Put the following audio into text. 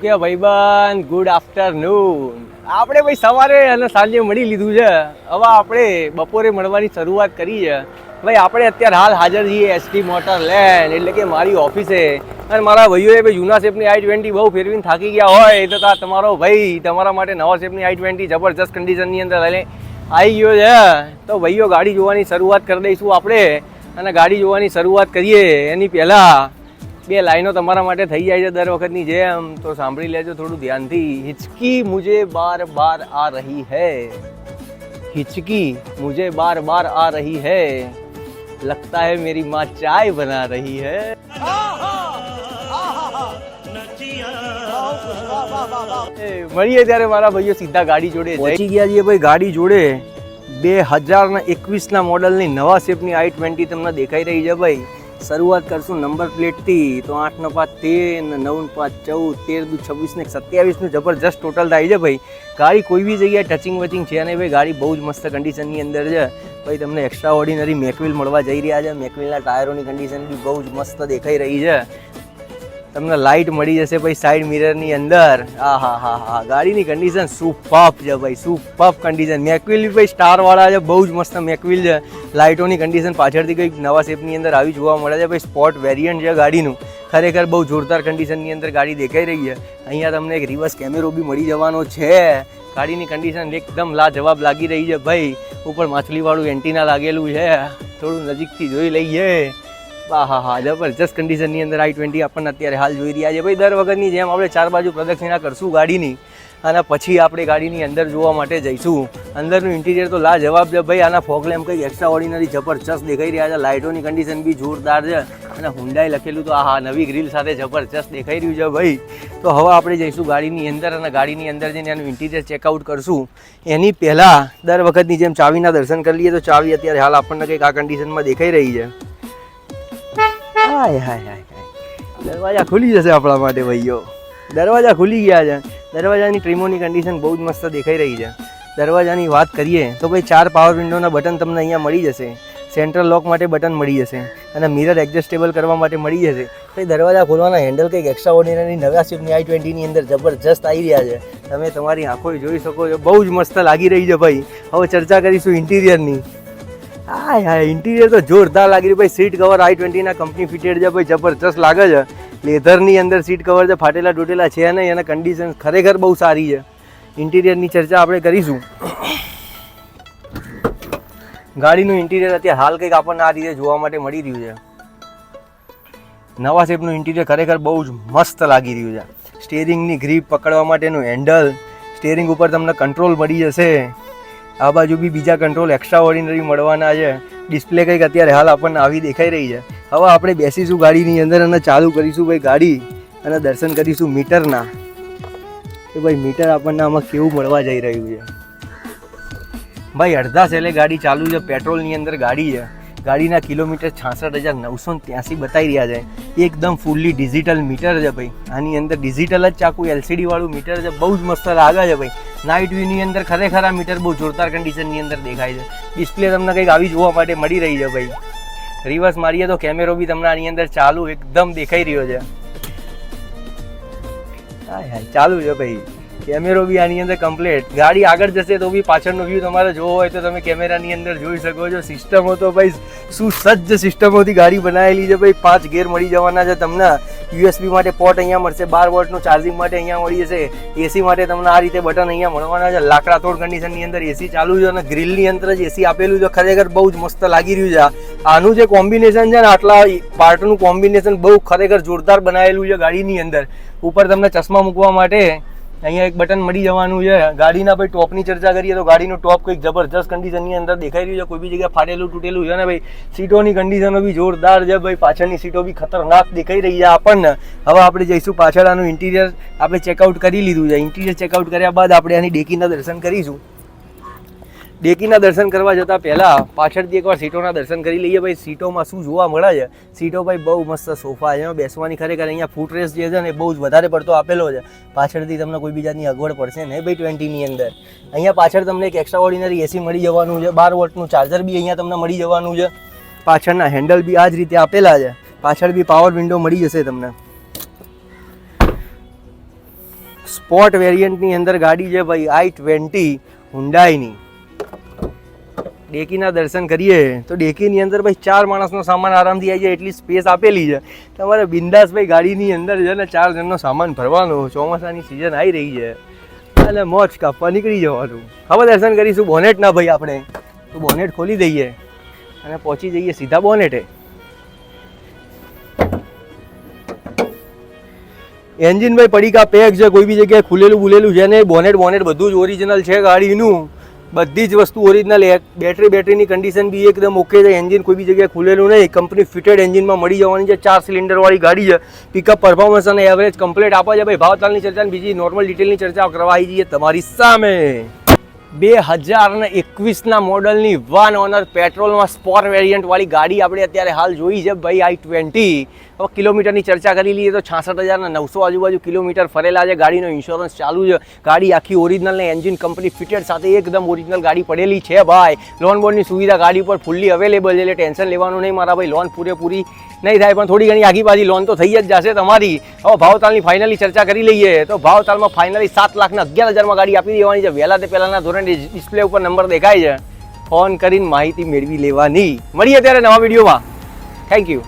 શું કે ભાઈબંધ ગુડ આફ્ટરનૂન આપણે ભાઈ સવારે અને સાંજે મળી લીધું છે. હવે આપણે બપોરે મળવાની શરૂઆત કરી છે ભાઈ, આપણે અત્યારે હાલ હાજર છીએ એસટી મોટર લેન્ડ એટલે કે મારી ઓફિસે. અને મારા ભાઈઓએ ભાઈ જૂના શેપની આઈ ટ્વેન્ટી બહુ ફેરવીને થાકી ગયા હોય. તો તમારો ભાઈ, તમારા માટે નવા શેપની આઈ ટ્વેન્ટી જબરજસ્ત કન્ડિશનની અંદર આવી ગયો છે. તો ભાઈઓ, ગાડી જોવાની શરૂઆત કરી દઈશું આપણે. અને ગાડી જોવાની શરૂઆત કરીએ. એની પહેલાં બે લાઈનો તમારા માટે થઈ જાય છે દર વખતની જેમ તો સાંભળી લેજો થોડું ધ્યાનથી હિચકી મુજે બાર બાર આ રહી હૈ हिचकी मुझे बार बार आ रही है लगता है मेरी माँ चाय बना रही है એ, મળીએ ત્યારે મારા ભાઈઓ સીધા ગાડી જોડે પહોંચી ગયા છીએ ભાઈ ગાડી જોડે બે હજાર ને એકવીસના મોડલની નવા શેપની આઈ ટ્વેન્ટી તમને દેખાઈ રહી છે ભાઈ શરૂઆત કરશું નંબર પ્લેટથી. તો આઠ ને પાંચ તેર ને નવ ને પાંચ ચૌદ, તેર દુ છવ્વીસ ને સત્યાવીસનું જબરજસ્ત ટોટલ થાય છે ભાઈ. ગાડી કોઈ બી જગ્યાએ ટચિંગ વચિંગ છે નહીં ભાઈ. ગાડી બહુ જ મસ્ત કન્ડિશનની અંદર છે. ભાઈ, તમને એક્સ્ટ્રા ઓર્ડિનરી મેકવિલ મળવા જઈ રહ્યા છે. મેકવિલના ટાયરોની કન્ડિશન બી બહુ જ મસ્ત દેખાઈ રહી છે. તમને લાઇટ મળી જશે ભાઈ સાઈડ મિરરની અંદર. આ હા હા હા ગાડીની કન્ડિશન સુપઅપ છે ભાઈ સુપઅપ કન્ડિશન મેકવિલ ભાઈ સ્ટાર વાળા છે, બહુ જ મસ્ત મેકવિલ છે. લાઇટોની કન્ડિશન પાછળથી કંઈક નવા શેપની અંદર આવી જોવા મળે છે ભાઈ સ્પોર્ટ વેરિયન્ટ છે ગાડીનું. ખરેખર બહુ જોરદાર કન્ડિશનની અંદર ગાડી દેખાઈ રહી છે. અહીંયા તમને એક રિવર્સ કેમેરો બી મળી જવાનો છે. ગાડીની કન્ડિશન એકદમ લાજવાબ લાગી રહી છે ભાઈ. ઉપર માછલીવાળું એન્ટીના લાગેલું છે. થોડું નજીકથી જોઈ લઈએ. હા હા હા, જબરજસ્ત કન્ડિશનની અંદર આઈ ટ્વેન્ટી આપણને અત્યારે હાલ જોઈ રહ્યા છે. ભાઈ, દર વખતની જેમ આપણે ચાર બાજુ પ્રદક્ષિણા કરશું ગાડીની અને પછી આપણે ગાડીની અંદર જોવા માટે જઈશું. અંદરનું ઇન્ટિરિયર તો લા જવાબ છે. ભાઈ, આના ફોગ લેમ્પ કંઈક એક્સ્ટ્રા ઓર્ડિનરી જબરજસ્ત દેખાઈ રહ્યા છે. લાઇટોની કન્ડિશન બી જોરદાર છે. અને હુંડાઈ લખેલું તો આ નવી ગ્રીલ સાથે જબરજસ્ત દેખાઈ રહ્યું છે, ભાઈ. તો હવે આપણે જઈશું ગાડીની અંદર અને ગાડીની અંદર જઈને એનું ઇન્ટિરિયર ચેકઆઉટ કરશું. એની પહેલાં દર વખતની જેમ ચાવીના દર્શન કરી લઈએ. તો ચાવી અત્યારે હાલ આપણને કંઈક આ કન્ડિશનમાં દેખાઈ રહી છે. હાય હાય હાય દરવાજા ખુલી જશે આપણા માટે, ભાઈઓ. દરવાજા ખુલી ગયા છે. દરવાજાની ટ્રીમોની કન્ડિશન બહુ જ મસ્ત દેખાઈ રહી છે. દરવાજાની વાત કરીએ તો ભાઈ ચાર પાવર વિન્ડોના બટન તમને અહીંયા મળી જશે. સેન્ટ્રલ લોક માટે બટન મળી જશે. અને મિરર એડજસ્ટેબલ કરવા માટે મળી જશે. ભાઈ દરવાજા ખોલવાના હેન્ડલ કંઈક એક્સ્ટ્રા ઓર્ડિનરી નવા સ્વિફ્ટની આઈ ટ્વેન્ટીની અંદર જબરજસ્ત આવી રહ્યા છે. તમે તમારી આંખો જોઈ શકો છો. બહુ જ મસ્ત લાગી રહી છે ભાઈ. હવે ચર્ચા કરીશું ઇન્ટિરિયરની હાય હા ઇન્ટિરિયર તો જોરદાર લાગી રહ્યું ભાઈ. સીટ કવર આઈ ટ્વેન્ટીના કંપની ફિટેડ છે ભાઈ, જબરજસ્ત લાગે છે. લેધરની અંદર સીટ કવર છે, ફાટેલા તૂટેલા છે નહીં, એના કન્ડિશન ખરેખર બહુ સારી છે. ઇન્ટિરિયરની ચર્ચા આપણે કરીશું. ગાડીનું ઇન્ટિરિયર અત્યારે હાલ કંઈક આપણને આ રીતે જોવા માટે મળી રહ્યું છે. નવા શેપનું ઇન્ટિરિયર ખરેખર બહુ જ મસ્ત લાગી રહ્યું છે. સ્ટેરિંગની ગ્રીપ પકડવા માટેનું હેન્ડલ સ્ટેરિંગ ઉપર તમને કંટ્રોલ મળી જશે. આ બાજુ બી બીજા કંટ્રોલ એક્સ્ટ્રા ઓર્ડિનરી મળવાના છે. ડિસ્પ્લે કંઈક અત્યારે હાલ આપણને આવી દેખાઈ રહી છે. હવે આપણે બેસીશું ગાડીની અંદર અને ચાલુ કરીશું ભાઈ ગાડી અને દર્શન કરીશું મીટરના. કે ભાઈ મીટર આપણને આમાં કેવું મળવા જઈ રહ્યું છે. ભાઈ અડધા સેલે ગાડી ચાલુ છે, પેટ્રોલની અંદર ગાડી છે. ગાડીના કિલોમીટર છાસઠ હજાર નવસો ત્યાંસી બતાવી રહ્યા છે. એકદમ ફૂલ્લી ડિજિટલ મીટર છે ભાઈ. આની અંદર ડિજિટલ જ ચાકુ એલસીડી વાળું મીટર છે. બહુ જ મસ્ત લાગે છે ભાઈ. નાઇટ વ્યૂની અંદર ખરેખર આ મીટર બહુ જોરદાર કન્ડિશનની અંદર દેખાય છે. ડિસ્પ્લે તમને કંઈક આવી જોવા માટે મળી રહી છે ભાઈ. રિવર્સ મારીએ તો કેમેરો બી તમને આની અંદર ચાલુ એકદમ દેખાઈ રહ્યો છે. હાય હાય, ચાલુ છે ભાઈ. કેમેરો બી આની અંદર કમ્પ્લીટ ગાડી આગળ જશે તો બી પાછળનો વ્યૂ તમારે જોવો હોય તો તમે કેમેરાની અંદર જોઈ શકો છો. સિસ્ટમો તો ભાઈ સુસજ્જ સિસ્ટમોથી ગાડી બનાવેલી છે ભાઈ. પાંચ ગેર મળી જવાના છે તમને. યુએસબી માટે પોર્ટ અહીંયા મળશે, બાર વોટનું ચાર્જિંગ માટે અહીંયા મળી જશે. એસી માટે તમને આ રીતે બટન અહીંયા મળવાના છે. લાકડા તોડ કન્ડિશનની અંદર એસી ચાલુ છે અને ગ્રીલની અંદર જ એસી આપેલું છે. ખરેખર બહુ જ મસ્ત લાગી રહ્યું છે આનું જે કોમ્બિનેશન છે ને, આટલા પાર્ટનું કોમ્બિનેશન બહુ ખરેખર જોરદાર બનાવેલું છે ગાડીની અંદર. ઉપર તમને ચશ્મા મૂકવા માટે અહીંયા એક બટન મળી જવાનું છે. ગાડીના ભાઈ ટોપની ચર્ચા કરીએ તો ગાડીનું ટોપ કંઈક જબરજસ્ત કન્ડિશનની અંદર દેખાઈ રહ્યું છે. કોઈ બી જગ્યાએ ફાટેલું તૂટેલું છે ને ભાઈ. સીટોની કન્ડિશનો બી જોરદાર છે ભાઈ. પાછળની સીટો બી ખતરનાક દેખાઈ રહી છે આપણને. હવે આપણે જઈશું પાછળ આનું ઇન્ટિરિયર આપણે ચેકઆઉટ કરી લીધું છે. ઇન્ટિરિયર ચેકઆઉટ કર્યા બાદ આપણે આની ડેકીના દર્શન કરીશું. ડેકીના દર્શન કરવા જતાં પહેલાં પાછળથી એકવાર સીટોના દર્શન કરી લઈએ. ભાઈ, સીટોમાં શું જોવા મળે છે? સીટો ભાઈ બહુ મસ્ત સોફા એમાં બેસવાની ખરેખર અહીંયા ફૂટરેસ જે છે ને બહુ જ વધારે પડતો આપેલો છે. પાછળથી તમને કોઈ બીજાની અગવડ પડશે નહીં ભાઈ ટ્વેન્ટીની અંદર. અહીંયા પાછળ તમને એક એક્સ્ટ્રા ઓર્ડિનરી એસી મળી જવાનું છે. બાર વોટનું ચાર્જર બી અહીંયા તમને મળી જવાનું છે. પાછળના હેન્ડલ બી આ જ રીતે આપેલા છે. પાછળ બી પાવર વિન્ડો મળી જશે તમને. સ્પોર્ટ વેરિયન્ટની અંદર ગાડી છે ભાઈ આઈ ટ્વેન્ટી હુન્ડાઈની ડેકીના દર્શન કરીએ, તો ડેકીની અંદર ભાઈ ચાર માણસનો સામાન આરામથી આવી જાય, એટલી સ્પેસ આપેલી છે. તમારે બિંદાસ ભાઈ ગાડીની અંદર છે ને ચાર જણનો સામાન ભરવાનો, ચોમાસાની સિઝન આવી રહી છે. અને મોજ કાપવા નીકળી જવાનું. હવે દર્શન કરીશું બોનેટ ના ભાઈ આપણે. તો બોનેટ ખોલી દઈએ અને પહોંચી જઈએ સીધા બોનેટે. એન્જિન ભાઈ પડીકા પેક છે, કોઈ બી જગ્યાએ ખુલેલું બુલેલું છે ને બોનેટ બોનેટ બધું જ ઓરિજિનલ છે ગાડીનું. બધી જ વસ્તુ ઓરિજિનલ બેટરી બેટરીની કન્ડિશન બી એકદમ ઓકે છે. એન્જિન કોઈ બી જગ્યાએ ખુલેલું નહીં. કંપની ફિટેડ એન્જિનમાં મળી જવાની છે. ચાર સિલિન્ડરવાળી ગાડી છે. પિકઅપ પરફોર્મન્સ અને એવરેજ કમ્પ્લીટ આપે છે. ભાઈ, ભાવતાલની ચર્ચા બીજી નોર્મલ ડિટેલની ચર્ચા કરવા આવી જઈએ તમારી સામે. બે હજાર એકવીસના મોડલની વન ઓનર પેટ્રોલમાં સ્પોર વેરિયન્ટ વાળી ગાડી આપણે અત્યારે હાલ જોઈ છે ભાઈ આઈ ટ્વેન્ટી. હવે કિલોમીટરની ચર્ચા કરી લઈએ તો છાસઠ હજારના નવસો આજુબાજુ કિલોમીટર ફરેલા છે. ગાડીનો ઇન્સ્યોરન્સ ચાલુ છે. ગાડી આખી ઓરિજિનલ ને એન્જિન કંપની ફિટેડ સાથે એકદમ ઓરિજિનલ ગાડી પડેલી છે ભાઈ. લોન બોર્ડની સુવિધા ગાડી પર ફૂલ્લી અવેલેબલ છે. એટલે ટેન્શન લેવાનું નહીં મારા ભાઈ. લોન પૂરેપૂરી નહીં થાય, પણ થોડી ઘણી આગીબાજી લોન તો થઈ જ જશે તમારી. હવે ભાવતાલની ફાઇનલી ચર્ચા કરી લઈએ. તો ભાવતાલમાં ફાઇનલી સાત લાખના અગિયાર હજારમાં ગાડી આપી દેવાની છે. વહેલા તે પહેલાના ધોરણે ડિસ્પ્લે ઉપર નંબર દેખાય છે. ફોન કરીને માહિતી મેળવી લેવાની. મળીએ ત્યારે નવા વિડીયોમાં. Thank you